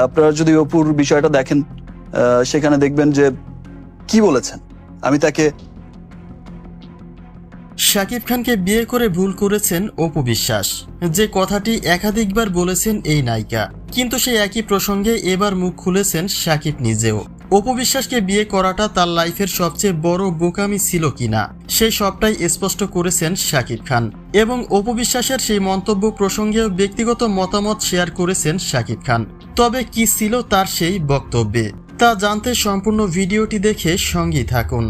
আপনারা যদি অপুর বিষয়টা দেখেন সেখানে দেখবেন যে কি বলেছেন। আমি তাকে শাকিব খানকে বিয়ে করে ভুল করেছেন অপু বিশ্বাস। যে কথাটি একাধিকবার বলেছেন এই নায়িকা। কিন্তু সেই একই প্রসঙ্গে এবার মুখ খুলেছেন শাকিব নিজেও। অপু বিশ্বাসকে বিয়ে করাটা তার লাইফের সবচেয়ে বড় বোকামি ছিল কিনা সেই সবটাই স্পষ্ট করেছেন শাকিব খান। এবং অপু বিশ্বাসের সেই মন্তব্য প্রসঙ্গেও ব্যক্তিগত মতামত শেয়ার করেছেন শাকিব খান। তবে কি ছিল তার সেই বক্তব্যে, তা জানতে সম্পূর্ণ ভিডিওটি দেখে সঙ্গী থাকুন।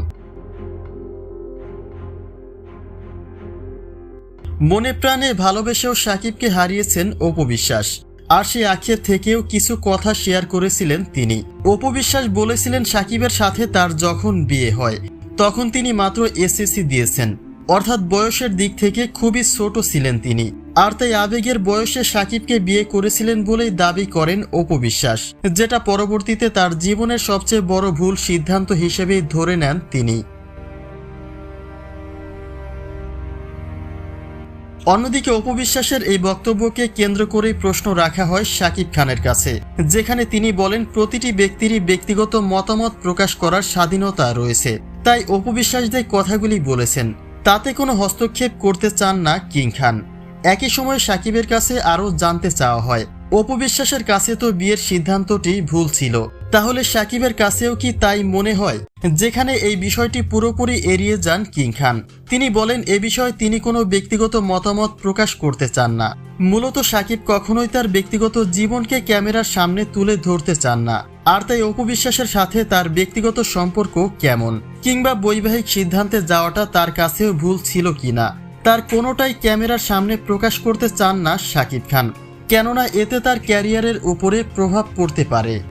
মনে প্রাণে ভালোবেসেও সাকিবকে হারিয়েছেন অপু বিশ্বাস। আর সেই আক্ষেপ থেকেও কিছু কথা শেয়ার করেছিলেন তিনি। অপু বিশ্বাস বলেছিলেন সাকিবের সাথে তার যখন বিয়ে হয়, তখন তিনি মাত্র এসএসসি দিয়েছেন। অর্থাৎ বয়সের দিক থেকে খুবই ছোট ছিলেন তিনি। আর তাই আবেগের বয়সে সাকিবকে বিয়ে করেছিলেন বলেই দাবি করেন অপু বিশ্বাস, যেটা পরবর্তীতে তার জীবনের সবচেয়ে বড় ভুল সিদ্ধান্ত হিসেবেই ধরে নেন তিনি। অন্যদিকে অপবিশ্বাসের এই বক্তব্যকে কেন্দ্র করেই প্রশ্ন রাখা হয় সাকিব খানের কাছে, যেখানে তিনি বলেন, প্রতিটি ব্যক্তিরই ব্যক্তিগত মতামত প্রকাশ করার স্বাধীনতা রয়েছে। তাই অপবিশ্বাস যে কথাগুলি বলেছেন তাতে কোনো হস্তক্ষেপ করতে চান না কিং খান। একই সময় সাকিবের কাছে আরও জানতে চাওয়া হয়। অপবিশ্বাসের কাছে তো বিয়ের সিদ্ধান্তটি ভুল ছিল। তাহলে সাকিবের কাছেও কি তাই মনে হয়? যেখানে এই বিষয়টি পুরোপুরি এড়িয়ে যান কিং খান। তিনি বলেন, এ বিষয়ে তিনি কোনো ব্যক্তিগত মতামত প্রকাশ করতে চান না। মূলত সাকিব কখনোই তার ব্যক্তিগত জীবনকে ক্যামেরার সামনে তুলে ধরতে চান না। আর তাই অপবিশ্বাসের সাথে তার ব্যক্তিগত সম্পর্ক কেমন? কিংবা বৈবাহিক সিদ্ধান্তে যাওয়াটা তার কাছেও ভুল ছিল কিনা? তার কোনোটাই ক্যামেরার সামনে প্রকাশ করতে চান না শাকিব খান। কেননা এতে তার ক্যারিয়ারের উপরে প্রভাব পড়তে পারে।